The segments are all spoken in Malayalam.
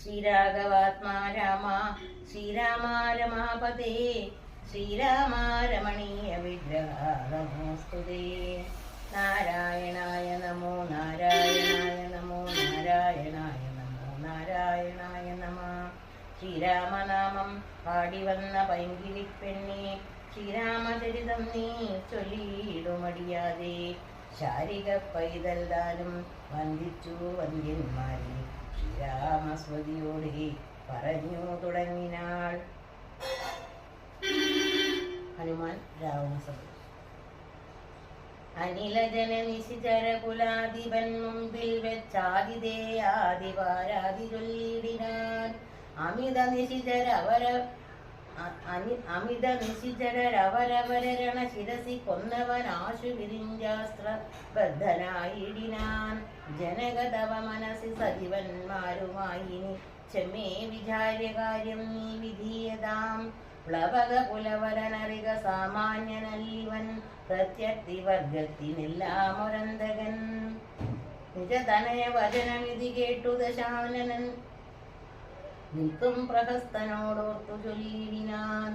ശ്രീരാഘവാത്മാ രാമ ശ്രീരാമ രമാപതേ ശ്രീരാമ രമണീയ വിഗ്രഹ നമോസ്തുതേ നാരായണായ നമോ നാരായണായ നമോ നാരായണായ നമോ നാരായണായ നമ. ശ്രീരാമനാമം പാടി വന്ന പൈങ്കിളിപ്പെണ്ണെ ശ്രീരാമചരിതം നീ ചൊല്ലിയിടുമടിയാതെ. ശാരിക പൈതൽ ദാനം വന്ദിച്ചു വന്ദ്യന്മാരെ ശ്രീരാമസ്വതിയോടെ പറഞ്ഞു തുടങ്ങിനാൾ. ഹനുമാൻ രാവണസഭ അനിലജന നിശിചര കുലാധിപൻ മുമ്പിൽ വെച്ചാതിഥേയാദിവാരാതി ചൊല്ലിടിനാൻ അമിത നിശിചര അവര അമിത നിശിചരവരവരണ ശിരസി കൊന്നവൻ ആശു വിരിഞ്ചാസ്ത്ര ബദ്ധനായിടിനാൻ ജനകതവ മനസ്സി സജീവന്മാരുമായി ഇനി ചെമ്മേ വിചാര്യ കാര്യം നീ വിധീയതാം. പ്ലവക പുലവരനറിക സാമാന്യനല്ലിവൻ. പ്രത്യക്തി വർഗത്തിനെല്ലാമൊരന്തകൻ നിജതനയ വചനമിതി കേട്ടു ദശാനനൻ നിൽക്കും പ്രഹസ്തനോടോർത്തു ചൊല്ലിയിടിനാൻ.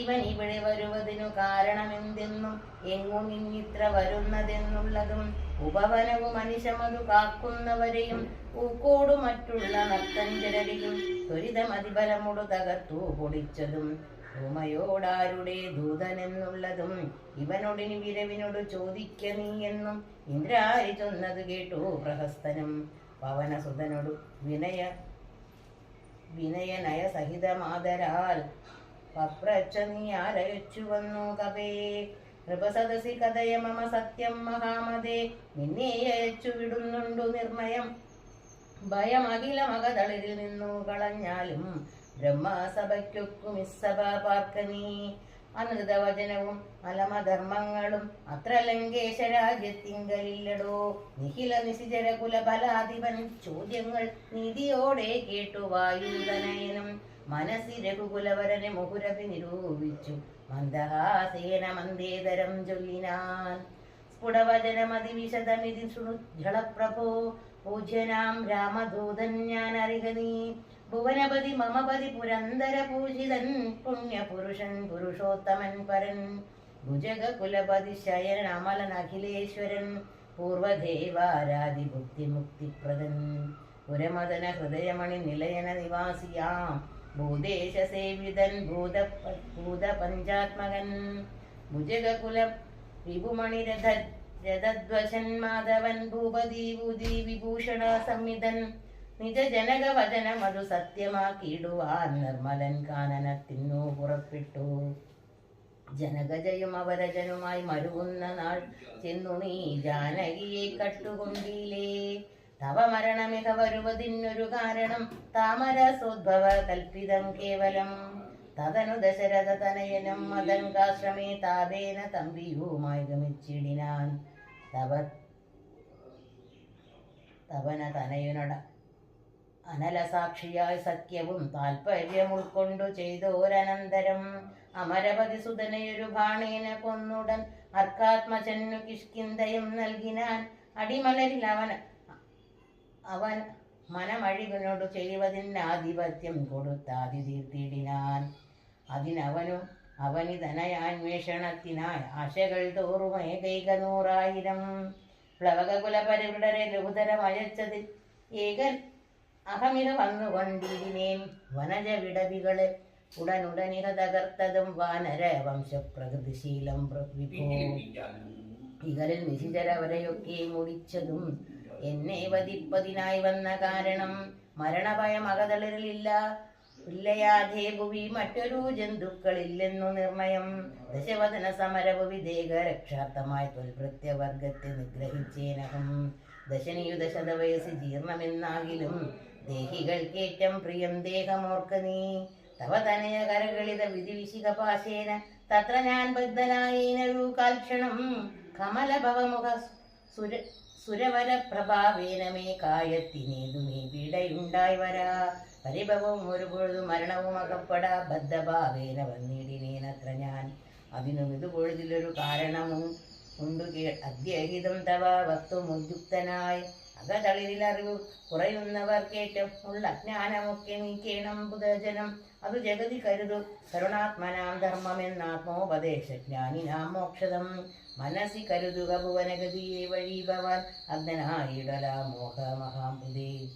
ഇവൻ ഇവിടെ വരുവതിനു കാരണമെന്തെന്നും എങ്ങും ഇന്നിത്ര വരുന്നതെന്നുള്ളതും ഉപവനവും മനുഷ്യമതു കാക്കുന്നവരെയും പൂക്കോടു മറ്റുള്ള നർത്തഞ്ചരരിലും ത്വരിതമതിബലമുടു തകർത്തു പൊടിച്ചതും. ഭൂമയോടാരുടെ ദൂതനെന്നുള്ളതും ഇവനോടിനി വിരവിനോട് ചോദിക്ക നീ എന്നും ഇന്ദ്രാരി ചൊന്നത് കേട്ടു പ്രഹസ്തനും പവനസുതനോട് വിനയ വിനയനയ സഹിതമാതരാൽ പപ്രച്ച നീ ആലയിച്ചു വന്നു കവേ നൃപസദസി കഥയ മമ സത്യം മഹാമതേ നിന്നെ അയച്ചു വിടുന്നുണ്ടു നിർണയം. ഭയം അഖില മകതളിരിൽ നിന്നു കളഞ്ഞാലും ബ്രഹ്മസഭയ്ക്കൊക്കും ഇസ്സഭ അനൃതവചനവും അലമധർമ്മങ്ങളും അത്ര ലങ്കേശ രാജ്യത്തിങ്കലില്ലടോ നിഖില നിശിചര കുലബലാധിപൻ ചോദ്യങ്ങൾ നീതിയോടെ കേട്ടു വായുതനയനം മനസ്സി രഘുകുലവരനെ മുഹുരഭി നിരൂപിച്ചു. മന്ദഹാസേന മന്ദേതരം ചൊല്ലിനാൻ. സ്ഫുടവചനമതിവിശദമിതി ജളപ്രഭോ. പൂജ്യനാം രാമദൂതൻ ഞാൻ അറിക നീ ഭുവനപതി മമപതി പുരന്തര പൂജിതൻ പുണ്യപുരുഷൻ പുരുഷോത്തമൻ പരൻ ഭുജഗ കുലപതി അമലൻ അഖിലേശ്വരൻ പൂർവദേവാരാതി ബുദ്ധിമുക്തിപ്രദൻ പുരമദന ഹൃദയമണി നിലയന നിവാസിയാം ഭൂദേശ സേവിതൻ ഭൂത ഭൂതപഞ്ചാത്മകൻ. ഭുജഗകുല വിഭുമണി രഥ രഥധ്വജൻ മാധവൻ ഭൂപതി ഭൂതി വിഭൂഷണ സംവിധൻ. നിജ ജനക വചനം അതു സത്യമാക്കിയിടുവാൻ നിർമ്മലൻ കാനനത്തിന്നു പുറപ്പെട്ടു. ജനകജയും അവരജനുമായി മരുകുന്ന നാൾ ചെന്നു നീ ജാനകിയെ കട്ടുകൊണ്ടിലേ. തവ മരണമിക വരുവതിനൊരു കാരണം താമരസോദ്ഭവ കൽപ്പിതം കേവലം. തതനു ദശരഥ തനയനം മതങ്കാശ്രമേ താപേന തമ്പിയുമായി ഗമിച്ചിടിനാൻ. തവ തവന തനയനോട അനലസാക്ഷിയായി സത്യവും താല്പര്യം ഉൾക്കൊണ്ടു ചെയ്തോരനന്തരം അമരപതി സുതനയൊരു ഭാണീനെ കൊന്നുടൻ അർക്കാത്മജന്നു കിഷ്കിന്തയും നൽകിനാൻ അടിമലരിൽ അവൻ അവൻ മനമഴിവിനോട് ചെയ്യുവതിന് ആധിപത്യം കൊടുത്താതി തീർത്തിടിനാൻ അതിനവനും അവനിതനയാന്വേഷണത്തിനായി ആശകൾ തോറും ഏകൈക നൂറായിരം. പ്ലവകകുലപരിവിടരെ ലഘുതരം ഏകൻ അഹമിത വന്നുകൊണ്ടിരിനേൻ വനജ വിടവികളെ ഉടനുടനിക തകർത്തതും വാനര വംശപ്രകൃതിശീലം ഇകരിൽ നിശിചരവരെയൊക്കെ മുടിച്ചതും എന്നെ വധിപ്പതിനായി വന്ന കാരണം മരണഭയം അകതളരിലില്ല. ഇല്ലയാധേ ഭുവി മറ്റൊരു ജന്തുക്കളില്ലെന്നു നിർണയം. ദശവദന സമരഭുവി ദേഹ രക്ഷാർത്ഥമായി ത്വൽഭൃത്യവർഗത്തെ നിഗ്രഹിച്ചേനകം. ദശനിയുദശത വയസ്സ് ജീർണമെന്നാകിലും ദേഹികൾക്കേറ്റം പ്രിയം ദേഹമോർക്ക നീ. തവ തനയ കരകളിത വിധിവിശിക പാശേന. തത്ര ഞാൻ ബദ്ധനായേനൊരു കാൽക്ഷണം. കമലഭവമുഖ സുര സുരവര പ്രഭാവേന മേ കായത്തിനേതു നീ വിടയുണ്ടായി വരാ. പരിഭവവും ഒരുപൊഴുതു മരണവും അകപ്പെടാ. ബദ്ധഭാവേന വന്നിടിനേനത്ര ഞാൻ. അതിനും ഇത് പൊഴുതിലൊരു കാരണവും ഉണ്ടു കേ അദ്യഹിതം തവ വക്തുമുദ്യുക്തനായി അകതളിരിലറിവ് കുറയുന്നവർക്കേറ്റം ഉള്ള ജ്ഞാനമൊക്കെ നീക്കേണം ബുധജനം അത് ജഗതി കരുതു. കരുണാത്മനാം ധർമ്മമെന്നാത്മോപദേശജ്ഞാനിനാം മോക്ഷതം. മനസ്സി കരുതുക ഭുവനഗതിയെ വഴി ഭവാൻ അഗ്നായിടല മോഹമഹാംബുദേ.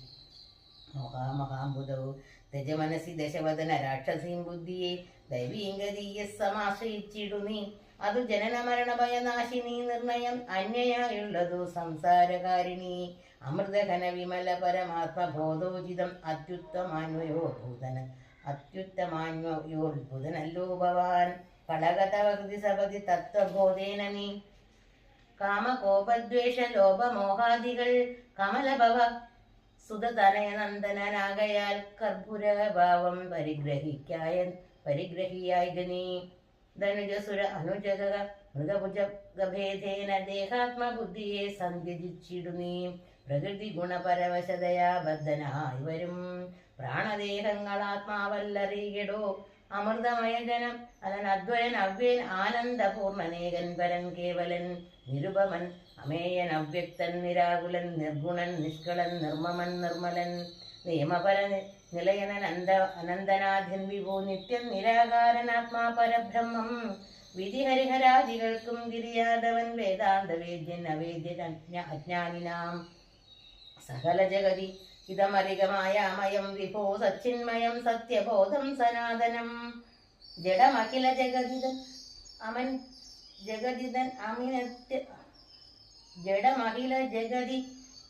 മോഹാമഹാംബുധൗ തെജ മനസ്സി ദശവദന രാക്ഷസീം ബുദ്ധിയെ ദൈവീംഗതീയ സമാശ്രയിച്ചിടു നീ. അതു ജനന മരണ ഭയനാശിനി നിർണയം അന്യയായുള്ളതു സംസാരകാരിണി. അമൃതഘന വിമല പരമാത്മബോധോചിതം അത്യുത്തമാന്വയോ ഭൂതന അത്യുത്തമാന്വയോത്ഭുതനല്ലോ ഭവാൻ കളകതവകൃതി സപതി തത്വബോധേന നീ. കാമകോപദ്വേഷ ലോപമോഹാദികൾ കമലഭവ സുതതനയനന്ദനാകയാൽ കർപ്പുരഭാവം പരിഗ്രഹിക്കായ പരിഗ്രഹിയായ നീ. ധനുജസുര അനുജക മൃഗഭുജഭേദേന ദേഹാത്മബുദ്ധിയെ സന്ധ്യജിച്ചിടു നീ പ്രകൃതി ഗുണപരവശതയാ ബദ്ധനായി പ്രാണദേഹങ്ങളാത്മാവല്ലറിയടോ. അമൃതമയജനം അതൻ അദ്വയൻ അവ്യൻ ആനന്ദപൂർണനേകൻ പരൻ കേവലൻ നിരുപമൻ അമേയൻ അവ്യക്തൻ നിരാകുലൻ നിർഗുണൻ നിഷ്കളൻ നിർമ്മമൻ നിർമ്മലൻ നിയമപര നിലയനൻ അന്ത അനന്തനാഥൻ വിഭു നിത്യം നിരാകാരനാത്മാ പരബ്രഹ്മം വിധിഹരിഹരാദികൾക്കും ഗിരിയാദവൻ വേദാന്തവേദ്യൻ അവേദ്യൻ അജ്ഞ- അജ്ഞാനിനാം. സകല ജഗതി ഇതമരികമായാമയം വിഭോ സച്ചിന്മയം സത്യബോധം സനാതനം. ജഡമഖില ജഗതിതൻ അമൻ ജഗതിതൻ അമിനത്യ ജഡമഖില ജഗതി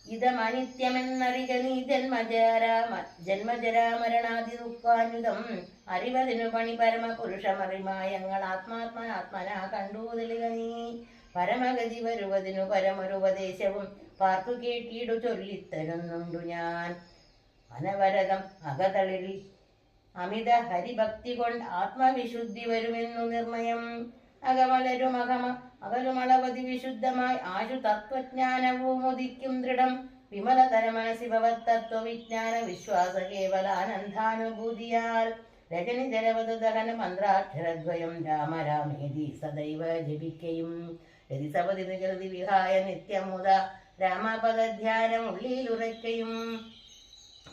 ഇതമനിത്യമെന്നറിക നീ ജന്മജരാമ ജന്മജരാമരണാദി ദുഃഖാനുതം അറിവതിനു പണി പരമപുരുഷമറിമായങ്ങൾ ആത്മാത്മനാത്മന കണ്ടു നീ. പരമഗതി വരുവതിനു പരമൊരുപദേശവും പാർത്തു കേട്ടിടു ചൊല്ലിത്തരുന്നുണ്ടു ഞാൻ. അനവരതം അകതളിൽ അമിത ഹരിഭക്തി കൊണ്ട് ആത്മവിശുദ്ധി വരുമെന്നു നിർണയം. അകമലരും അകമ അകലുമളവതി വിശുദ്ധമായി ആശു തത്വജ്ഞാനവും ഉദിക്കും ദൃഢം. വിമലതര മനസ്സി ഭവത്തത്വ വിജ്ഞാന വിശ്വാസ കേവല അനന്താനുഭൂതിയാൽ രജനി ജലവത ദഹന മന്ത്രാക്ഷരദ്വയം രാമ രാമേതി സദൈവ ജപിക്കയും. രതി സപതി വിഹായ നിത്യമുത രാമപദധ്യാനം ഉള്ളിയിലുറയ്ക്കയും.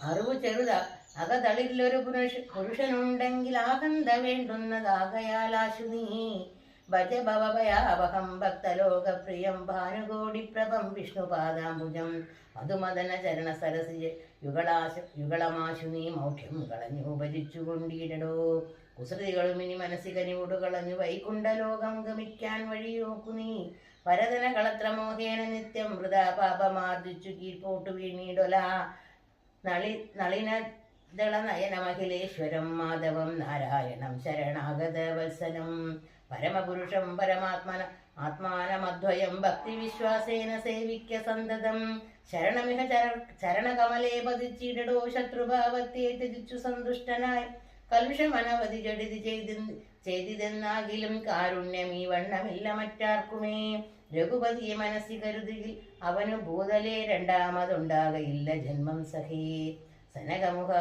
അറിവ് ചെറുത അകതളിലൊരു പുരുഷ പുരുഷനുണ്ടെങ്കിൽ ആകന്ത വേണ്ടുന്നതാകയാൽ നീ ഭജ ഭവഭയാവഹം ഭക്തലോകപ്രിയം ഭാനുകോടിപ്രഭം വിഷ്ണുപാദാംബുജം. മധുമദന ചരണ സരസി യുഗളാശ യുഗളമാശുനീ മൗഢ്യം കളഞ്ഞു ഭജിച്ചു കൊണ്ടിടടോ കുസൃതികളും ഇനി മനസ്സികനിവോട് കളഞ്ഞു വൈകുണ്ഠലോകം ഗമിക്കാൻ വഴി നോക്കു നീ. പരതന കളത്രമോഹേന നിത്യം വൃതാ പാപമാർജിച്ചു കീഴ്പോട്ടു വീണീടൊല. നളി നളിനദള നയനമഖിലേശ്വരം മാധവം നാരായണം ശരണാഗത വത്സനം. പരമപുരുഷം പരമാത്മന ആത്മാനമദ്വയം ഭക്തിവിശ്വാസേന സേവിക്ക സന്തതം. ശരണമിഹ ചര ചരണകമലേ പതിച്ചിടോ ശത്രുഭാവത്തെ തിരിച്ചു സന്തുഷ്ടനായി. കലുഷമനവധി ജഡിതി ചെയ്തി ചെയ്തിതെന്നാകിലും കാരുണ്യം ഈ വണ്ണമില്ല മറ്റാർക്കുമേ. രഘുപതിയെ മനസ്സി കരുതിയിൽ അവനു ഭൂതലേ രണ്ടാമതുണ്ടാകയില്ല ജന്മം സഹേ സനകമുഖ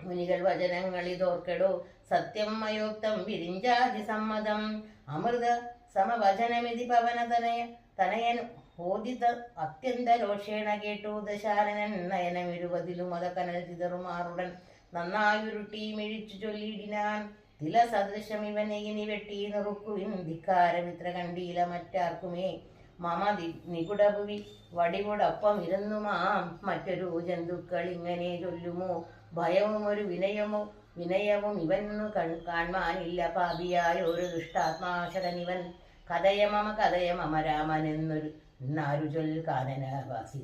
മുനികൾ വചനങ്ങൾ ഇതോർക്കെടോ. സത്യം മയോക്തം വിരിഞ്ചാതി സമ്മതം. അമൃത സമവചനമിതി പവനതനയ തനയൻ ഹോദിത അത്യന്ത രോഷേണ കേട്ടു ദശാനനൻ നയനമിരുപതിലും മതകനൽ ചിതറുമാറുടൻ നന്നായുരുട്ടി മിഴിച്ചു ചൊല്ലിയിടിനാൻ തില സദൃശം ഇവനെ ഇനി വെട്ടി നുറുക്കുവിൻ ധിക്കാരമിത്ര കണ്ടീല മറ്റാർക്കുമേ? മമ നികുടഭുവി വടികൊടൊപ്പം ഇരുന്നുമാം. മറ്റൊരു ജന്തുക്കൾ ഇങ്ങനെ ചൊല്ലുമോ? ഭയവും ഒരു വിനയമോ? വിനയവും ഇവന്നു കൺ കാൺമാനില്ല പാപിയായ ഒരു ദുഷ്ടാത്മാശകനിവൻ കഥയ മമ കഥയ മമ. രാമൻ എന്നൊരു ഇന്നാരു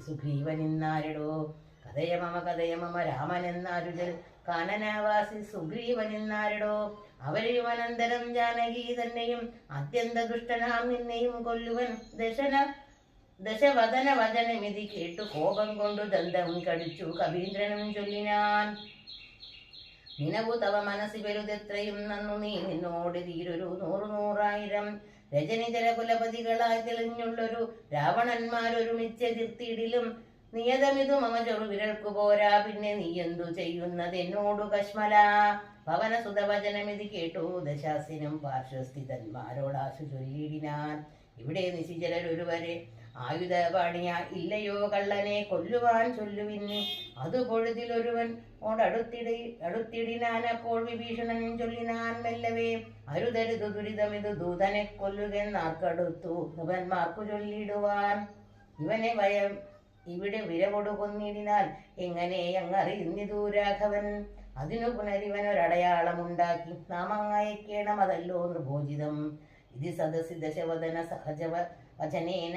സുഗ്രീവൻ ഇന്നാരടോ? കഥയ മമ കഥയ മമ. രാമൻ കാനനാവാസി സുഗ്രീവനെന്നാരടോ അവരെയും അനന്തരം ജാനകി തന്നെയും അത്യന്ത ദുഷ്ടനാം നിന്നെയും കൊല്ലുവൻ ദശന ദശവദന വചനമിതി കേട്ടു. കോപം കൊണ്ടു ദന്തവും കടിച്ചു. കവീന്ദ്രനും ചൊല്ലിനാൻ നിനവു തവ മനസ്സി വരുതെത്രയും നന്നു. നീ നിന്നോട് തീരൊരു നൂറു നൂറായിരം രജനിചര കുലപതികളായി തെളിഞ്ഞുള്ളൊരു രാവണന്മാരൊരുമിച്ചെതിർത്തിയിടിലും നിയതമിതു മമ ചെറുവിരൽക്കു പോരാ. പിന്നെ നീ എന്തു ചെയ്യുന്നത്? എന്നോടു കശ്മല. പവന സുതവചനമിതി കേട്ടു. ദശാസിനും പാർശ്വസ്ഥിതന്മാരോടാശു ചൊല്ലിയിടിനാൻ. ഇവിടെ നിശിചരൊരുവരെ ആയുധപാണിയ. ഇല്ലയോ കള്ളനെ കൊല്ലുവാൻ ചൊല്ലുവിൻ. അത് പൊഴുതിലൊരുവൻ ഓടടുത്തിടി അടുത്തിടിനാൻ. അപ്പോൾ വിഭീഷണൻ ചൊല്ലിനാൻ മെല്ലവേ. അരുതരുതു ദുരിതമിതു ദൂതനെ കൊല്ലുകെന്നാർക്കടുത്തു. ഇവന്മാർക്കു ചൊല്ലിടുവാൻ ഇവനെ ഭയം ഇവിടെ വിരകൊടു കൊന്നിടിനാൽ എങ്ങനെ അങ്ങറിയുന്നിതു രാഘവൻ? അതിനു പുനരിവൻ ഒരടയാളമുണ്ടാക്കി നാം അങ്ങയക്കേണം അതല്ലോ നൃഭോജിതം ഇത് സദസി ദശവദന സഹജവ വചനേന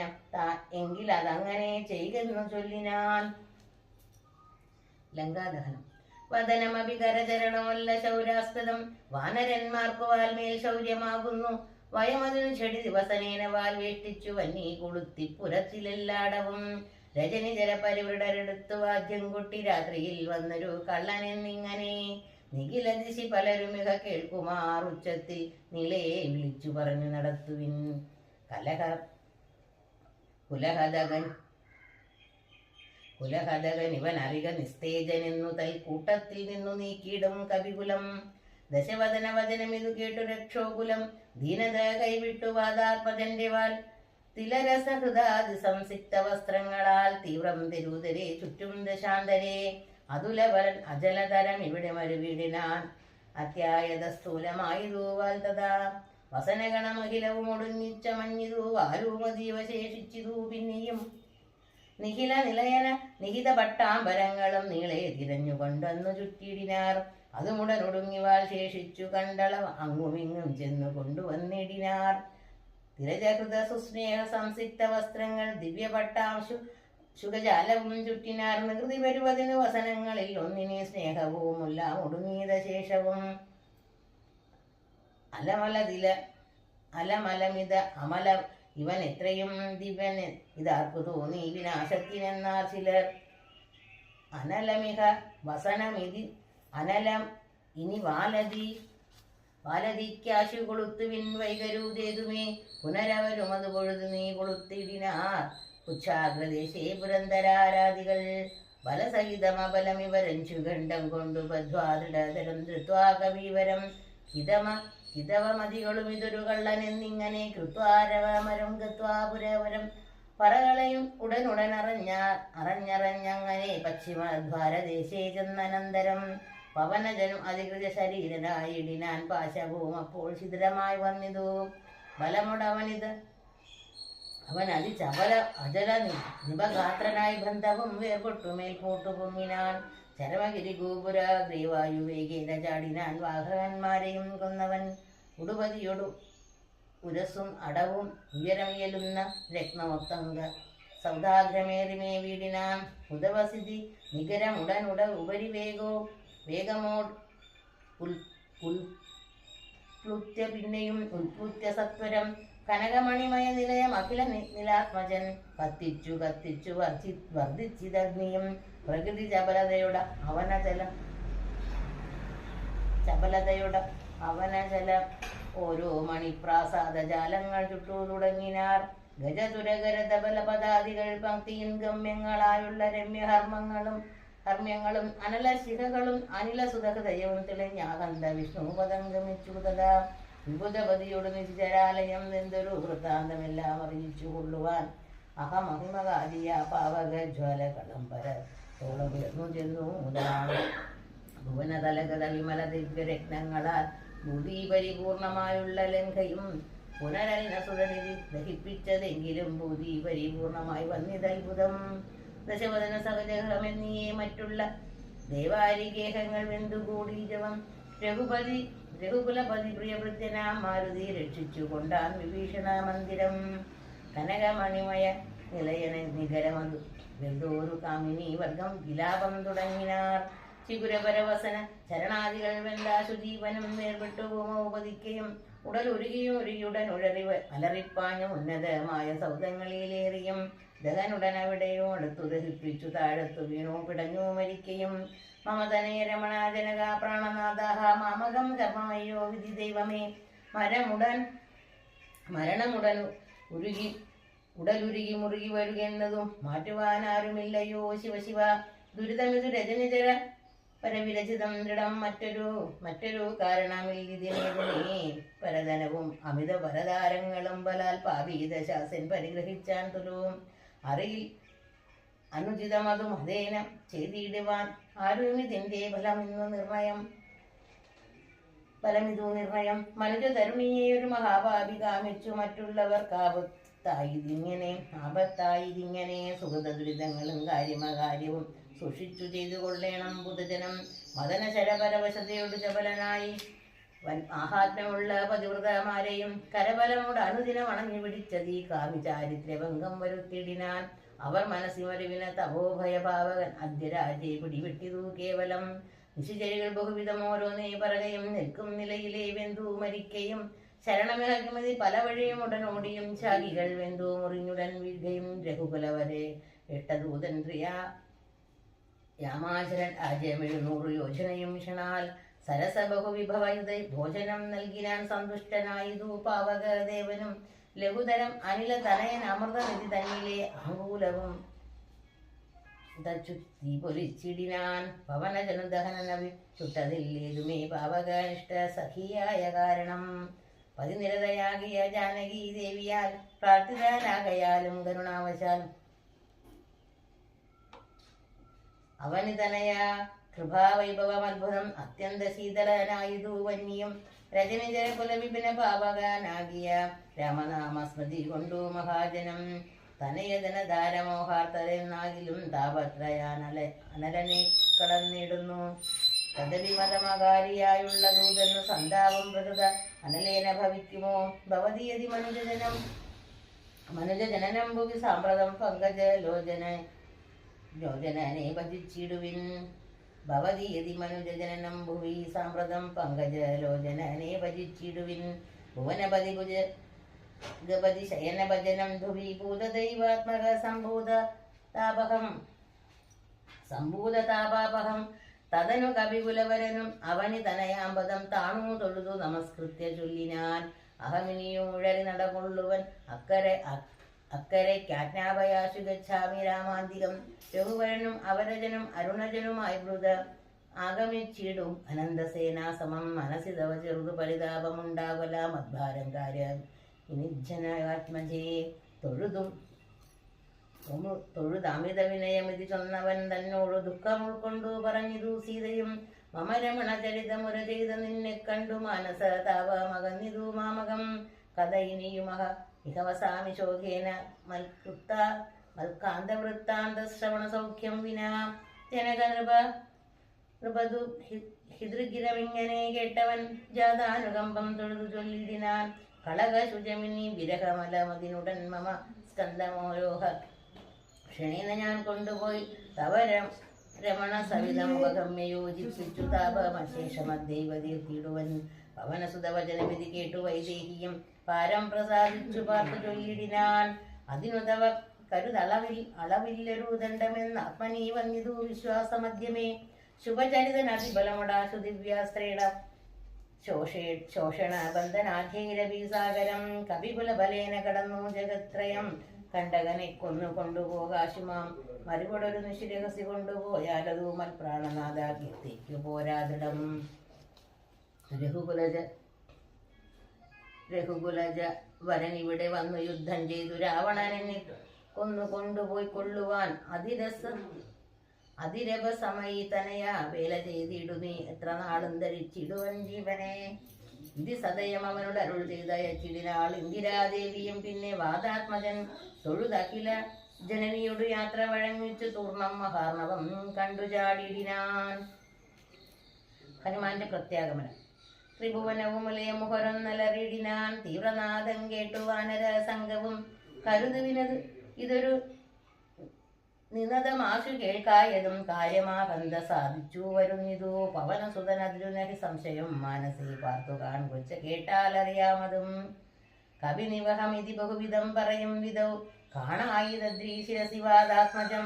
എങ്കിൽ അതങ്ങനെ ചെയ്യുന്നു ചൊല്ലിനാൻ ലങ്കാദഹനം. വദനമപി കരചരണമല്ല ശൗരാസ്പദം വാനരന്മാർക്ക് വാൽമേൽ ശൗര്യമാകുന്നു. വയമതിനു ചെടി ദിവസനേന വാൽ വേഷ്ടിച്ചു വന്നീ കൊളുത്തി പുരത്തിലെല്ലാടവും. രജനി ജലപരിവൃടരെടുത്തു വാദ്യം കൊട്ടി രാത്രിയിൽ വന്നൊരു കള്ളനെന്നിങ്ങനെ നിഖില ദിശി പലരുമിക കേൾക്കുമാർ ഉച്ചത്തിൽ നിലയെ വിളിച്ചു പറഞ്ഞു നടത്തുവിൻ. കലഹ കുലഹതകൻ കുലഹതകൻ ഇവൻ അറിക നിസ്തേജനെന്നു തൽ കൂട്ടത്തിൽ നിന്നു നീക്കിയിടും കവികുലം. ദശവദന വചനം ഇതു കേട്ടു രക്ഷോകുലം. ദീനത കൈവിട്ടു വാദാത്മജന്റെ വാൽ. തിലരസഹൃദാതി സംസിക്ത വസ്ത്രങ്ങളാൽ തീവ്രം തിരുതരെ ചുറ്റും ദശാന്തരെ. അതുലവരൻ അജലതരം ഇവിടെ മരുവിടിനാൻ. അത്യായത സ്ഥൂലമായി തഥാ വസനഗണമഖിലവും ഒടുങ്ങിച്ച മഞ്ഞിതു വാരൂമതീവ ശേഷിച്ചിതു പിന്നെയും. നിഖില നിലയന നിഹിത പട്ടാമ്പരങ്ങളും നീളെ തിരഞ്ഞുകൊണ്ടെന്നു ചുറ്റിയിടിനാർ അതുമുടൻ ഒടുങ്ങിവാൾ ശേഷിച്ചു കണ്ടളവ് അങ്ങുമിങ്ങും ചെന്നു കൊണ്ടുവന്നിടിനാർ. തിരജകൃത സുസ്നേഹ സംസിക്ത വസ്ത്രങ്ങൾ ദിവ്യപട്ടാംശു ശുഖജാലവും ചുറ്റിനാർ നികൃതി വരുവതിന് വസനങ്ങളിൽ ഒന്നിനെ സ്നേഹവുമുല്ല ഒടുങ്ങിയത ശേഷവും. അലമലതില അലമലമിത അമല ഇവൻ എത്രയും ദിവ്യൻ ഇതാർക്കു തോന്നി വിനാശത്തിനെന്നാർ ചിലർ. അനലമിഹ വസനമിതി അനലം ഇനി വാലതി വാലതിക്കാശു കൊളുത്തുവിൻ വൈകരൂതേതുമേ പുനരവരും അത് പൊഴുതു നീ കൊളുത്തിടിനാർ. ഉച്ഛാഗ്രദേശേ പുരന്തരാരാധികൾ. ബലസഹിതമബലമിവരഞ്ചു ഗണ്ഡം കൊണ്ടു ബദ്ധ്വാദൃഢതരം ധൃത്വാ കവീവരം. ഹിതമ ഹിതവമതികളും ഇതൊരു കള്ളനെന്നിങ്ങനെ കൃത്വാരവമരം ഗത്വാപുരവരം പറകളയും ഉടനുടൻ അറിഞ്ഞ അറിഞ്ഞറിഞ്ഞങ്ങനെ പശ്ചിമദ്വാരദേശേ ചെന്നനന്തരം. പവനജനും അധികൃത ശരീരനായിടിനാൻ പാശവും അപ്പോൾ ശിഥിരമായി വന്നിതു. ബലമുടവനിത്. അവൻ അതിചവല അജല നിപഗാത്രനായി ബന്ധവും വേർപൊട്ടുമേൽ മേൽപോട്ടു പൊങ്ങിനാൻ. ചരമഗിരി ഗോപുര ഗ്രീവായു വേഗേന ചാടിനാൻ വാഹകന്മാരെയും കൊന്നവൻ. ഉടുപതിയൊടു ഉരസും അടവും ഉയരമിയലുന്ന രത്നമൊത്തങ്ക സൗദാഗ്രമേറിമേ വീടിനാൻ ഉദവസിതി നികരമുടനുട ഉപരി വേഗോ വേഗമോ ഉൽ ഉൽപ്ലുത്യ പിന്നെയും ഉൽപ്ലുത്യ സത്വരം. കനകമണിമയ നിലയം അഖില നിലാത്മജൻ. കത്തിച്ചു കത്തിച്ചു വർദ്ധി വർദ്ധിച്ചിതഗ്നിയും പ്രകൃതി ചപലതയുടെ അവനജല ചപലതയുടെ അവനജല ഓരോ മണിപ്രാസാദ ജാലങ്ങൾ ചുട്ടു തുടങ്ങിനാർ. ഗജതുരകര തബല പദാദികൾ പങ്ക്തിയിൽ ഗമ്യങ്ങളായുള്ള രമ്യഹർമ്മങ്ങളും ഹർമ്മ്യങ്ങളും അനലശിഖകളും അനിലസുതഹൃദയവും തെളിഞ്ഞാകന്ത വിഷ്ണു പദം ഗമിച്ചു തഥാ വിഭുതപതിയോട് നിശ്ചരാലയം എന്തൊരു വൃത്താന്തമെല്ലാം അറിയിച്ചു കൊള്ളുവാൻ. അഹമഹിമകാരിയ പാവകജ്വാല കളംബര തോളം ഉയർന്നു ചെന്നു വിമല ദിവ്യരത്നങ്ങളാൽ ബുദ്ധി പരിപൂർണമായുള്ള ലങ്കയും പുനരൽനസുതനിധി ദഹിപ്പിച്ചതെങ്കിലും ബുദ്ധി പരിപൂർണമായി വന്നിതത്ഭുതം. ദശവദന സഹജഹമെന്നിയേ മറ്റുള്ള ദേവാരിഗേഹങ്ങൾ വെന്തുകൂടി ജവം രഘുപതി രഘുകുലപതി പ്രിയവൃത്യനാം മാരുതി രക്ഷിച്ചു കൊണ്ടാൻ വിഭീഷണ മന്ദിരം. കനകമണിമയ നിലയന നികരമതു. വെന്തോരു കാമിനി വർഗം വിലാപം തുടങ്ങിനാർ. ശിഖുരപരവസന ചരണാദികൾ വെന്താശുജീവനം നേർപ്പെട്ടു ഭൂമോപതിക്കയും ഉടലുരുകിയും ഉരുകിയുടൻ ഉഴറിവ് അലറിപ്പാഞ്ഞു ഉന്നതമായ സൗധങ്ങളിലേറിയും. ദഹനുടൻ അവിടെയോ അടുത്തു ദഹിപ്പിച്ചു താഴത്തു വീണു പിടഞ്ഞു മരിക്കയും. മമതനേ രമണാജനക പ്രാണനാഥ മാമകം കർമ്മമയ്യോ വിധി ദൈവമേ. മരമുടൻ മരണമുടൻ ഉരുകി ഉടലുരുകി മുറുകി വരുകെന്നതും മാറ്റുവാനാരുമില്ലയോ ശിവശിവ. ദുരിതമിതു രജനിചര പരവിരചിതം ദൃഢം മറ്റൊരു മറ്റൊരു കാരണമിൽ പരധനവും അമിത പരതാരങ്ങളും ബലാൽ പാപീത ശാസൻ പരിഗ്രഹിച്ചാൻ തുലവും അറിയിൽ അനുചിതമതും അതേനം ചെയ്തിടുവാൻ ആരും ഇതിന്റെ ഫലമിന്നു നിർണയം. ഫലമിതു നിർണയം. മനുജ തരുണിയെ ഒരു മഹാഭാവി കാമിച്ചു മറ്റുള്ളവർക്ക് ആപത്തായതിങ്ങനെ ആപത്തായതിങ്ങനെ. സുഖത ദുരിതങ്ങളും കാര്യമകാര്യവും സൂക്ഷിച്ചു ചെയ്തു കൊള്ളേണം ബുധജനം. മദന ശരപരവശതയോട് ചപലനായി ആഹാത്മ്യമുള്ള പതിവ്രതമാരെയും കരബലമോട് അനുദിനം അണഞ്ഞു പിടിച്ചതീ കാമി ചാരിത്രഭംഗം വരുത്തിടിനാൻ അവർ മനസ്സിമരുവിന തപോഭയഭാവകൻ അദ്യരാജെ പിടിവിട്ടിതു കേവലം. നിശുചരികൾ ബഹുവിധം ഓരോന്നേ പറകയും നിൽക്കും നിലയിലെ വെന്തു മരിക്കയും ശരണമിറക്കുമതി പല വഴിയും ഉടനോടിയും ശാഖികൾ വെന്തു മുറിഞ്ഞുടൻ വീഴുകയും രഘുകുലവരെ. എട്ടദൂതൻ പ്രിയ രാമാചരൻ ആജയം എഴുന്നൂറ് യോജനയും ക്ഷണാൽ സരസ ബഹുവിഭവയുത ഭോജനം നൽകിനാൻ സന്തുഷ്ടനായതു പാവകദേവനും ലഘുതരം അനില തനയൻ അമൃതനിധി തന്നിലെ ആങ്കൂലവും ചുറ്റി പൊലിച്ചിടിനാൻ പവനജനദഹനനവി ചുട്ടതില്ലേതുമേ പാവകനിഷ്ഠ സഖിയായ കാരണം? പതിനിരതയാകിയ ജാനകി ദേവിയാൽ പ്രാർത്ഥിതനാകയാലും കരുണാവശാൽ അവനിതനയ കൃപാവൈഭവം അത്ഭുതം അത്യന്ത ശീതളനായതു വന്യം രജനിജര കുലവിപിന പാവകനാകിയ രാമനാമ സ്മൃതി കൊണ്ടു മഹാജനം. തനയതന ധാരമോഹാർത്തരെന്നാകിലും താപത്രയാനല അനലനെ കടന്നിടുന്നു. തദവിമതമകാരിയായുള്ള ദൂതെന്ന് സന്താപം പ്രകൃത അനലേന ഭവിക്കുമോ? ഭവതിയതി മനുജജനം. മനുജജനനം ഭുവി സാമ്പ്രതം പങ്കജ ലോചന ലോചനനെ ഭജിച്ചിടുവിൻ ഭവതി യതി മനുജജനനം ഭുവി സാമ്പ്രതം പങ്കജ ലോചനനെ ഭജിച്ചിടുവിൻ ഭുവനപതി ഭുജ ഗപതി ശയനഭജനം ധുവി ഭൂതദൈവാത്മക സംഭൂത താപഹം. സംഭൂത താപാപഹം. തതനു കവികുലവരനും അവനി തനയാമ്പതം താണു തൊഴുതു നമസ്കൃത്യ ചൊല്ലിനാൻ. അഹമിനിയും ഉഴറി നടകൊള്ളുവൻ. അക്കരെ അ- അക്കരെ ക്യാജ്ഞാപയാശു ഗച്ഛാമി രാമാന്തികം. രഘുവരനും അവരജനും അരുണജനുമായി ബ്രുത ആഗമിച്ചിടും. അനന്തസേനാ സമം മനസ്സി തവ ചെറുതു പരിതാപമുണ്ടാകല മദ്ഭാരം കാര്യം. വിനിജ്ജനാത്മജേ തൊഴുതും തൊഴു- തൊഴുതമിത വിനയമിതി ചൊന്നവൻ തന്നോട് ദുഃഖം ഉൾക്കൊണ്ടു പറഞ്ഞിതു സീതയും. മമ രമണ ചരിതമുര ചെയ്ത നിന്നെ കണ്ടു മാനസ താവ മകന്നിതു മാമകം. കഥ ഇനിയുമഹ ഇഹവസാമി ശോകേന മൽകൃത്ത മൽക്കാന്ത വൃത്താന്ത ശ്രവണ സൗഖ്യം വിനാ. നൃപ നൃപതു ഹിതൃഗിരമിങ്ങനെ കേട്ടവൻ ജാതാനുകമ്പം തൊഴുതു ചൊല്ലിടിനാൻ. കളക ശുചമിനി വിരഹമലമതിനുടൻ മമ സ്കന്ധമോരോഹ. ക്ഷണീന ഞാൻ കൊണ്ടുപോയി തവരം രമണ സവിതമുഖഗമ്യ യോജിപ്പിച്ചു താപമശേഷമദ്ദൈവതീർത്തിടുവൻ പവനസുതവചനവിധി കേട്ടു വൈദേഹിയും പാരം പ്രസാദിച്ചു പാർത്തു ചൊല്ലിടിനാൻ. അതിനു തവ കരുതളവിൽ അളവില്ലൊരു ദണ്ഡമെന്ന് ആത്മനീ വന്നിതു വിശ്വാസമധ്യമേ. ശുഭചരിതൻ അതിബലമുടാശു ദിവ്യാസ്ത്രേണ ശോഷേ ശോഷണ ബന്ധനാഖേരവീസാഗരം കവികുല ബലേന കടന്നു ജഗത്രയം. കണ്ടകനെ കൊന്നു കൊണ്ടുപോകാശുമാം. മറുപടൊരു നിശിരഹസി കൊണ്ടുപോയാലതൂമൽ മൽപ്രാണനാഥ കീർത്തിക്കു പോരാതിടം. രഘുകുലജ രഘുകുലജ വരൻ ഇവിടെ വന്നു യുദ്ധം ചെയ്തു. രാവണനെ കൊന്നു കൊണ്ടുപോയി കൊള്ളുവാൻ അതിരസ അതിരഭസമയി തനയാ വേല ചെയ്തിടുമേ. എത്ര നാളും ധരിച്ചിടുവൻ ജീവനെ. ഇത് സദയം അവനോട് അരുൾ ചെയ്ത അയച്ചിടിനാൾ ഇന്ദിരാദേവിയും പിന്നെ വാദാത്മജൻ തൊഴുതഖില ജനനിയോട് യാത്ര വഴങ്ങിച്ചു തൂർണം മഹാർണവം കണ്ടു ചാടിയിടിനാൻ. ഹനുമാന്റെ പ്രത്യാഗമനം. ത്രിഭുവനവും മുഖരൊന്നലറിയിടിനാൻ തീവ്രനാദം കേട്ടു വാനര സംഘവും. കരുതുവിനത് ഇതൊരു നിനതമാശു കേൾക്കായതും കാര്യമാകന്ത സാധിച്ചു. വരുന്നിതു പവനസുതനതിരുനഹി സംശയം മാനസി പാർത്തു കാൺകൊച്ച കേട്ടാലറിയാമതും. കവിനിവഹമിതി ബഹുവിധം പറയും വിധൗ. കാണായിതദ്രീശിരസിവാദാത്മജം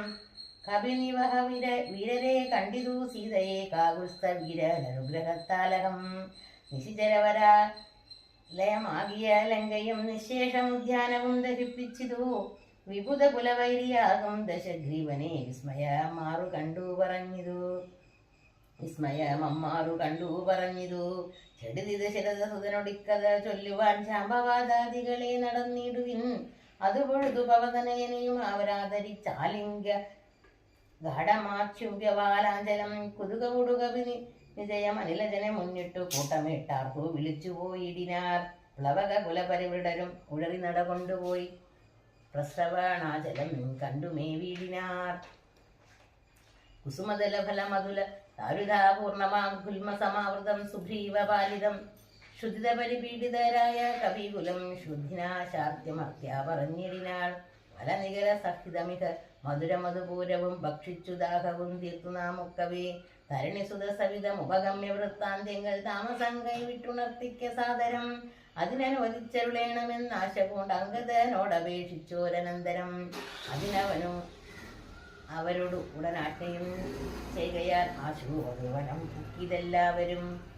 കവിനിവഹ വിര വീരരെ കണ്ടിതു സീതയെ കാകുസ്ത വീരനുഗ്രഹത്താലകം നിശിചരവര ലയമാകിയ ലങ്കയും നിശേഷമുദ്യാനവും ദഹിപ്പിച്ചിതു. വിപുത കുലവൈരിയാകും ദശഗ്രീവനെ വിസ്മയ മാറു കണ്ടു പറഞ്ഞിതു. വിസ്മയമമ്മാറു കണ്ടു പറഞ്ഞിതു. ചെടുതിത് ദശരഥ സുതനൊടിക്കഥ ചൊല്ലുവാൻ ശാംഭവാദാദികളെ നടന്നിടുവിൻ. അതുപൊഴുതു പവതനയനെയും അവരാദരിച്ചാലിംഗ ഗാഠമാക്ഷുഭ്യവാലാഞ്ചലം കുതുക കുടുക വിജയമനിലജനെ മുന്നിട്ടു കൂട്ടമിട്ടാർക്കു വിളിച്ചുപോയിടിനാർ. പ്ലവക കുലപരിവൃടരും ഉഴറി നടകൊണ്ടുപോയി പ്രസവണാചലം കണ്ടുമേ വീടിനാർ. കുസുമതല ഫലമതുല താരുതാപൂർണമാം ഗുൽമസമാവൃതം സുഗ്രീവ പാലിതം ശുദ്ധിത പരിപീഡിതരായ കവികുലം ശുദ്ധിനാശാദ്യമർത്യ പറഞ്ഞിടിനാൾ ഫലനികര സഹിതമിക മധുരമധുപൂരവും ഭക്ഷിച്ചു ദാഹവും തീർത്തു നാമൊക്കവേ തരണിസുത സവിതം ഉപഗമ്യ വൃത്താന്ത്യങ്ങൾ താമസം കൈവിട്ടുണർത്തിക്ക സാദരം. അതിനനുവദിച്ചരുളേണമെന്ന് ആശ കൊണ്ട് അംഗതനോടപേക്ഷിച്ചോരനന്തരം. അതിനവനു അവരോട് ഉടനാട്ടയും ചെയ്യുകയാൽ ആശു ഇതെല്ലാവരും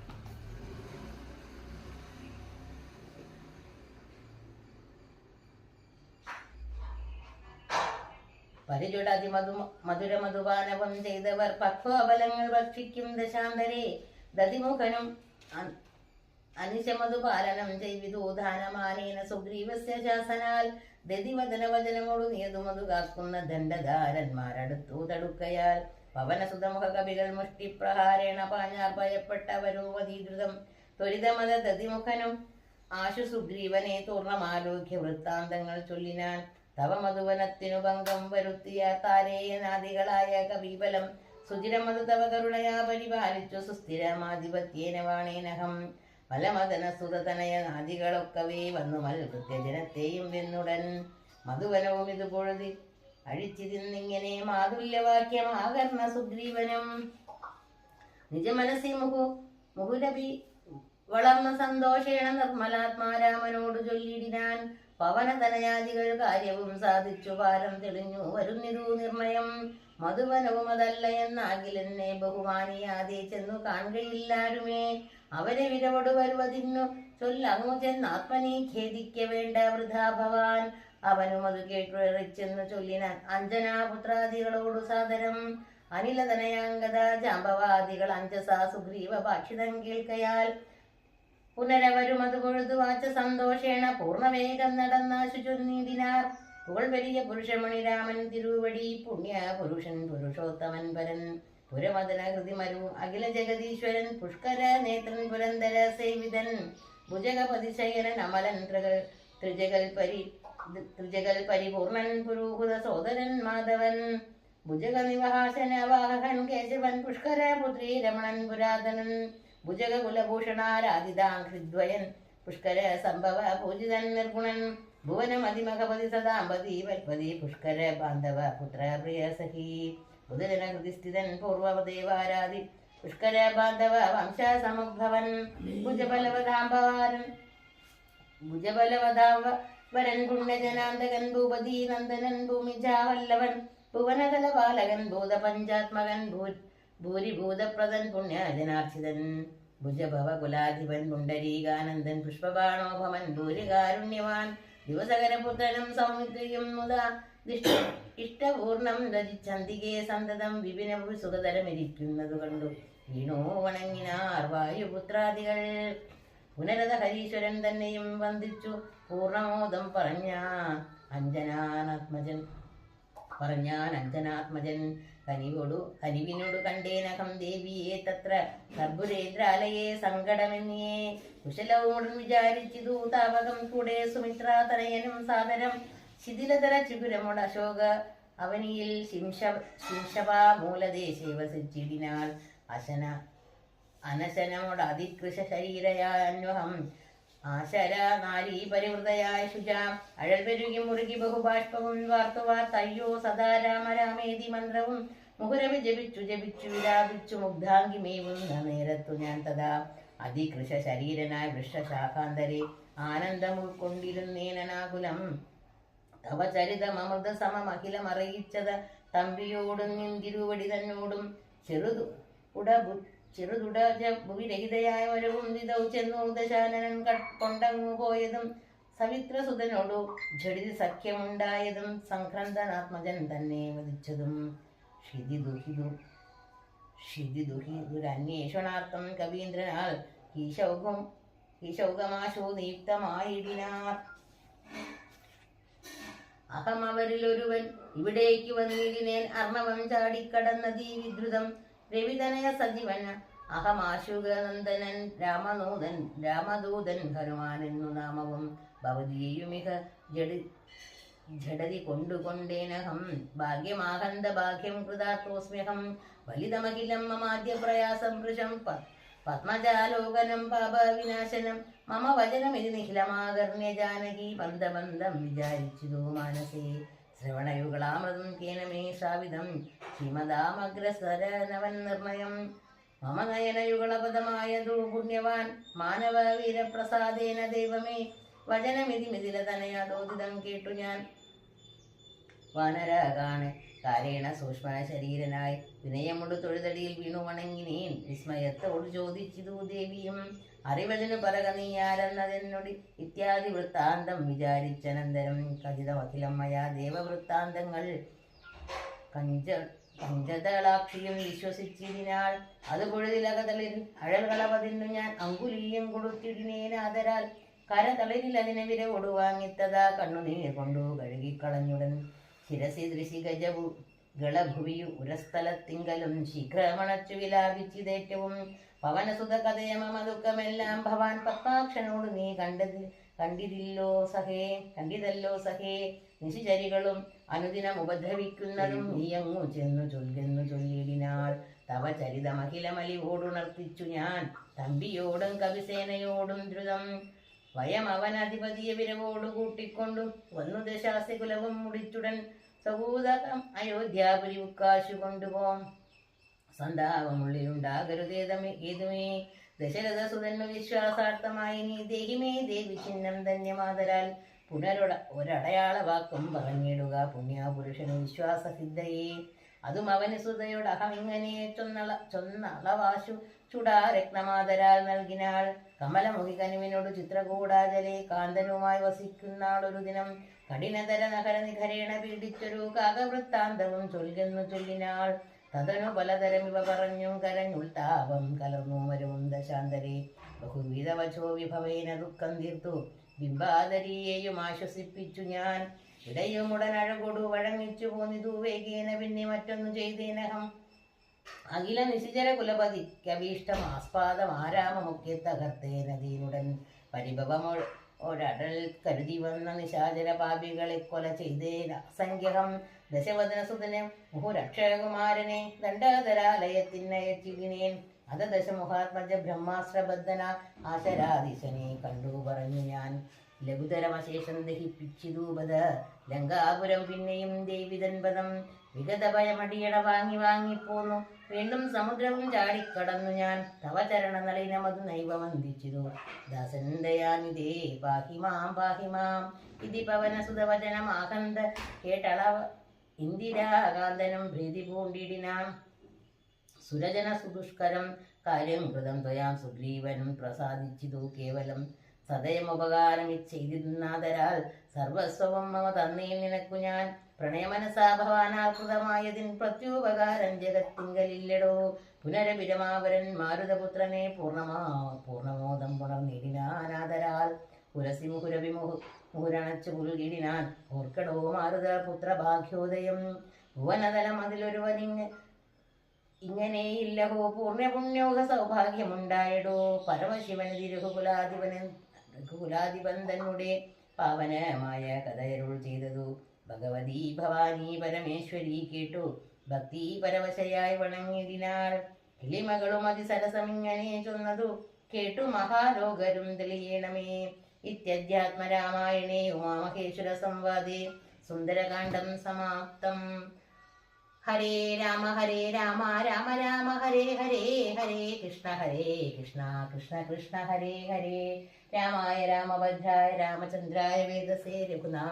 പരിചുടതി മധു മധുര മധുപാനവം ചെയ്തവർ പക്വഫലങ്ങൾ ഭക്ഷിക്കും ദശാന്തരെ. ദതിമുഖനും അനുശമധുപാലനം ചെയ്തു ദാനമാനേന സുഗ്രീവസ്യ ശാസനാൽ. ദതിവദന വചനമോടു നിയതുമതു കാക്കുന്ന ദണ്ഡധാരന്മാരടുത്തു തടുക്കയാൽ. പവനസുതമുഖ കവികൾ മുഷ്ടിപ്രഹാരേണ പാഞ്ഞാർ ഭയപ്പെട്ടവരോപതീകൃതം ത്വരിതമത ദതിമുഖനും ആശു സുഗ്രീവനെ തുർണമാലോക്യ വൃത്താന്തങ്ങൾ ചൊല്ലിനാൻ. തവ മധുവനത്തിനു ഭംഗം വരുത്തിയ താരേയനാദികളായ കവിബലം. സുചിരമതു തവ കരുണയാ പരിപാലിച്ചു. സുസ്ഥിരമാധിപത്യേന വാണേനഹം. ഫലമദന സുതതനയ നാദികളൊക്കവേ വന്നു മൽ കൃത്യജനത്തെയും വെന്നുടൻ മധുവനവും ഇതുപൊഴുതി അഴിച്ചിരുന്നിങ്ങനെ മാതുല്യവാക്യമാകർണ സുഗ്രീവനും. നിജമനസി മുഹു മുഹുരവി വളർന്ന സന്തോഷേണ നിർമ്മലാത്മാരാമനോട് ചൊല്ലിടിനാൻ. പവനതനയാദികൾ കാര്യവും സാധിച്ചു പാരം തെളിഞ്ഞു വരുന്നിതു നിർണയം. മധുവനവും അതല്ല എന്നാകിലെന്നെ ബഹുമാനിയാതെ ചെന്നു കാണുകയില്ലാരുമേ. അവരെ വിരവോട് വരുവതിന്നു ചൊല്ലങ്ങു ചെന്നാത്മനെ ഖേദിക്ക വേണ്ട വൃഥാ ഭവാൻ. അവനും അത് കേട്ടുറച്ചെന്ന് ചൊല്ലിനാൻ അഞ്ജനാപുത്രാദികളോടു സാദരം. അനിലതനയാംഗത ജാമ്പവാദികൾ അഞ്ജസാ സുഗ്രീവ ഭാഷിതം കേൾക്കയാൽ പുനരവരും അത് പൊഴുതു വാച്ച സന്തോഷേണ പൂർണവേഗം നടന്ന ശുചുർനീതിനാർ. പുകൾ വലിയ പുരുഷമണി രാമൻ തിരുവടി പുണ്യ പുരുഷൻ പുരുഷോത്തമൻ പരൻ. പുരമദന ഹൃതിമരു അഖില ജഗദീശ്വരൻ പുഷ്കര നേത്രൻ പുരന്തര സേവിതൻ. ഭുജഗപതിശയനൻ അമലൻ ത്രികൾ ത്രിജകൽ പരി ത്രിജകൽ പരിപൂർണൻ പുരോഹുത സോദരൻ മാധവൻ. ഭുജഗ നിവഹാസന വാഹകൻ കേശവൻ പുഷ്കര പുത്രി രമണൻ പുരാതനൻ. ഭുജഗ കുലഭൂഷണാരാധിതാഹൃദ്വയൻ പുഷ്കര സംഭവ പൂജിതൻ നിർഗുണൻ ഭുവനമതിമഹപതി സദാമ്പതി വൽപതി പുഷ്കര ബാന്ധവ പുത്ര പ്രിയ സഖി ബുധജന ഹൃദിസ്ഥിതൻ പൂർവദേവാരാധി പുഷ്കര ബാന്ധവ വംശ സമുദ്ഭവൻ ഭുജബലവതാംബവാരൻ ഭുജബലവതാവ വരൻ പുണ്യജനാന്തകൻ ഭൂപതി നന്ദനൻ ഭൂമിജാവല്ലവൻ ഭുവനകല ബാലകൻ ഭൂതപഞ്ചാത്മകൻ ഭൂ ഭൂരിഭൂതപ്രദൻ പുണ്യാജനാർച്ചിതൻ ഭുജഭവകുലാധിപൻ പുണ്ടരീകാനന്ദൻ പുഷ്പബാണോഭമൻ ഭൂരികാരുണ്യവാൻ. ദിവസകരപുത്രനും സൗമിത്രിയും മുത ഇഷ്ടപൂർണം രചിച്ചന്തികെ സന്തതം വിപിന സുഖതരമിരിക്കുന്നതു കണ്ടു. വീണോ വണങ്ങിനാർ വായുപുത്രാദികൾ. പുനരത ഹരീശ്വരൻ തന്നെയും വന്ദിച്ചു. പൂർണമോദം പറഞ്ഞ അഞ്ജനാത്മജൻ പറഞ്ഞാൻ അഞ്ജനാത്മജൻ. കനിവോടു കനിവിനോടു കണ്ടേനകം ദേവിയെ തത്ര കർപ്പുരേന്ദ്രാലയെ സങ്കടമെന്നിയേ കുശലവും വിചാരിച്ചിതു താവകം കൂടെ സുമിത്രാതനയനും സാദരം. ശിഥിലതര ചിഗുരമുട അശോക അവനിയിൽ ശിംശ ശിംശപാ മൂലദേശേ വസിച്ചിടിനാൽ അശന അനശനമുട അതികൃശ ശരീരയാന്വഹം ആശര നാരീ പരിവൃതയായ ശുച അഴൽ പെരുകി മുറുകി ബഹുബാഷ്പവും വാർത്തു വാർത്തയ്യോ സദാ രാമ രാമേതി മന്ത്രവും. മുഹുരവി ജപിച്ചു ജപിച്ചു വിലാപിച്ചു മുഗ്ധാംഗിമേവുന്ന നേരത്തു ഞാൻ തഥാ അതികൃശ ശരീരനായ വൃക്ഷശാഖാന്തരെ ആനന്ദം ഉൾക്കൊണ്ടിരുന്നേനാകുലം തവ ചരിതമൃത സമമഖിലമറിയിച്ചത് തമ്പിയോടും നിന്തിരുവടി തന്നോടും. ചെറുതു ഉടബു ചെറുതുട ഭൂവിരഹിതയായ ഒരു കുന്തിതൗ ചെന്നു ദശാനനൻ കൊണ്ടങ്ങു പോയതും സവിത്രസുതനോടു ജഡിതി സഖ്യമുണ്ടായതും സംക്രന്തനാത്മജൻ തന്നെ വധിച്ചതും. ക്ഷിതി ദുഹിതു ക്ഷിതി ദുഹിതുരന്വേഷണാർത്ഥം കവീന്ദ്രനാൽ ഈശൗകം ഈശൗകമാശു നിയുക്തമായിടിനാർ. അഹം അവരിൽ ഇവിടേക്ക് വന്നിടിനേൻ അർണവം ചാടിക്കടന്നതീ വിദ്രുതം രവിതനയ സജീവൻ അഹമാശുഗനന്ദനൻ രാമനൂതൻ രാമദൂതൻ ഹനുമാനെന്നു നാമവും ഭവതിയുമിക ജഡി ജഡതി കൊണ്ടുകൊണ്ടേനഹം ഭാഗ്യമാഹന്ത ഭാഗ്യം കൃതാർത്ഥോസ്മ്യഹം. വലിതമഖിലം മമാദ്യ പ്രയാസം വൃഷം പത്മജാലോകനം പാപവിനാശനം മമ വചനമിതി നിഖിലമാകർണ്യ ജാനകി ബന്ധബന്ധം വിചാരിച്ചിതു മാനസേ. ശ്രവണയുഗളാമൃതം കേന മേ ശ്രാവിതം ശ്രീമദാമഗ്രസരനവൻ നിർണയം. മമ നയനയുഗളപദമായതു പുണ്യവാൻ മാനവ വീരപ്രസാദേന ദൈവമേ. വചനമിതി മിഥിലതനയാദോദിതം കേട്ടു ഞാൻ. വാനരാകാണ് കാരേണ സൂക്ഷ്മ ശരീരനായി വിനയമുണ്ട് തൊഴുതടിയിൽ വീണു വണങ്ങിനേൻ. വിസ്മയത്തോട് ചോദിച്ചിതു ദേവിയും അറിവതിനു പറക നീയാരെന്നതെന്നൊടി ഇത്യാദി വൃത്താന്തം വിചാരിച്ചനന്തരം കഥിതമഖിലമ്മയാ ദേവവൃത്താന്തങ്ങൾ. കഞ്ച പഞ്ചതളാക്ഷിയും വിശ്വസിച്ചിരിനാൾ. അത് പൊഴുതിലകതളിൽ അഴൽകളവതിന്നു ഞാൻ അങ്കുലീയം കൊടുത്തിടിനേനാതരാൽ കരതളിരിൽ അതിനെ വിര ഒടുവാങ്ങിത്തതാ കണ്ണുനീർ കൊണ്ടു കഴുകിക്കളഞ്ഞുടൻ. ശിരസി ദൃശി ഗജവു ഗളഭുവിയു ഉരസ്ഥലത്തിങ്കലും ശീഘ്രമണച്ചു വിലാപിച്ചിതേറ്റവും പവനസുത കഥയമമ ദുഃഖമെല്ലാം ഭവാൻ പത്മാക്ഷനോട് നീ കണ്ടത് കണ്ടിതില്ലോ സഹേ കണ്ടിതല്ലോ സഹേ. നിശിചരികളും അനുദിനം ഉപദ്രവിക്കുന്നതും നീയങ്ങു ചെന്നു ചൊല്ലെന്നു ചൊല്ലിടിനാൾ. തവ ചരിതമഖിലമലിവോടുണർത്തിച്ചു ഞാൻ. തമ്പിയോടും കവിസേനയോടും ദ്രുതം വയം അവൻ അധിപതിയെ വിരവോടു കൂട്ടിക്കൊണ്ടു വന്നു ദശാസി കുലവും മുടിച്ചുടൻ സഹൂതകം അയോധ്യാപുരി ഉക്കാശു കൊണ്ടുപോം. സന്താപമുള്ളിലുണ്ടാകരുതേതമേ ഏതുമേ ദശരഥസുതന്നു വിശ്വാസാർത്ഥമായി നീ ദേഹിമേ ദേവി ചിഹ്നം ധന്യമാതരാൽ പുനരൊട ഒരടയാള വാക്കും പറഞ്ഞിടുക പുണ്യപുരുഷന് വിശ്വാസസിദ്ധയെ. അതും അവന് സുതയോട് ഇങ്ങനെ ചൊന്നള ചൊന്നളവാശു ചുടാ രക്തമാതരാൽ നൽകിനാൾ. കമലമുഖി കനുവിനോട് ചിത്രകൂടാചലെ കാന്തനുമായി വസിക്കുന്നാളൊരു ദിനം. കഠിനതര നഗര നിഖരേണ പീഡിച്ചൊരു കാകവൃത്താന്തവും ചൊല്ലുന്നു ചൊല്ലിനാൾ. തതനു പലതരം ഇവ പറഞ്ഞു. കരഞ്ഞു കരഞ്ഞുൾത്താപം കലർന്നു വരും ദശാന്തരെ ബഹുവിധ വചോ വിഭവേന ദുഃഖം തീർത്തു. ബിംബാദരിയെയും ആശ്വസിപ്പിച്ചു ഞാൻ. ഇടയുമുടൻ അഴകൊടു വഴങ്ങിച്ചു പോന്നിതു. വേഗേന പിന്നെ മറ്റൊന്നു ചെയ്തേനഹം. അഖില നിശിചര കുലപതിക്കഭീഷ്ടം ആസ്പാദം ആരാമമൊക്കെ തകർത്തേ ദീനുടൻ പരിഭവമൊ ഒരടൽ കരുതി വന്ന നിശാചര പാപികളെ കൊല ചെയ്തേന അസംഖ്യകം ദശവദനസുതനെ മുഹുരക്ഷകുമാരനെ ദണ്ഡാതരാലയത്തിനയച്ചിടിനേൻ അത ദശമുഹാത്മജ ബ്രഹ്മാശ്രബദ്ധന ആശരാധീശനെ കണ്ടു പറഞ്ഞു ഞാൻ. ലഘുതരമശേഷം ദഹിപ്പിച്ചിതൂപത് ലങ്കാപുരം പിന്നെയും ദേവിതൻപദം വിഗത ഭയമടിയട വാങ്ങി വാങ്ങിപ്പോന്നു വീണ്ടും സമുദ്രവും ചാടിക്കടന്നു ഞാൻ. തവ ചരണ നളിനമതു നൈവ വന്ദിച്ചിതു ദാസന്തയാനിതേ പാഹിമാം പാഹിമാം. ഇതി പവനസുതവചനമാകന്ത കേട്ടളവ ഇന്ദിരാകാന്തനം പ്രീതി പൂണ്ടിടിനാം. സുരജന സുദുഷ്കരം കാര്യം കൃതം ത്വയാം സുഗ്രീവനും പ്രസാദിച്ചിതു കേവലം സദയമുപകാരം ചെയ്തിരുന്നാതരാൽ സർവസ്വവും മമ തന്നെയും നിനക്കു ഞാൻ. പ്രണയമനസാ ഭവാനാൽ പ്രത്യുപകാരം ജഗത്തിങ്കലില്ലടോ. പുനരപിരമാവരൻ മാരുതപുത്രനെ പൂർണമാ പൂർണമോദം പുണർന്നിടിനാനാദരാൽ പുരസി മുഹുരവിമുഹു മുഹുരണച്ചു പുൽകിടിനാൻ ഓർക്കടോ മാരുത പുത്രഭാഗ്യോദയം ഭുവനതലം അതിലൊരുവനിങ് ഇങ്ങനെയില്ലഹോ. പൂർണപുണ്യോഹ സൗഭാഗ്യമുണ്ടായടോ പരമശിവൻ തിരുകുലാധിപന് കുലാധിപൻ തന്നെ പാവനമായ കഥയരുൾ ചെയ്തതു. ഭഗവതി ഭവാനി പരമേശ്വരി കേട്ടു. ഭക്തി പരവശയായി വണങ്ങിയതിനാൽ കിളിമകളും അതിസരസമിങ്ങനെ ചൊന്നതു. കേട്ടു മഹാലോകരും തെളിയണമേ. ഇത്യധ്യാത്മരാമായണേ ഉമാമഹേശ്വര സംവാദേ. സുന്ദരകാന്ഡം സമാപ്തം. ഹരേ രാമ ഹരേ രാമ രാമ രാമ ഹരേ ഹരേ ഹരേ കൃഷ്ണ ഹരേ കൃഷ്ണ കൃഷ്ണ കൃഷ്ണ ഹരേ ഹരേ. രാമായ രാമഭദ്രായ രാമചന്ദ്രായ വേദസേ രഘുനാ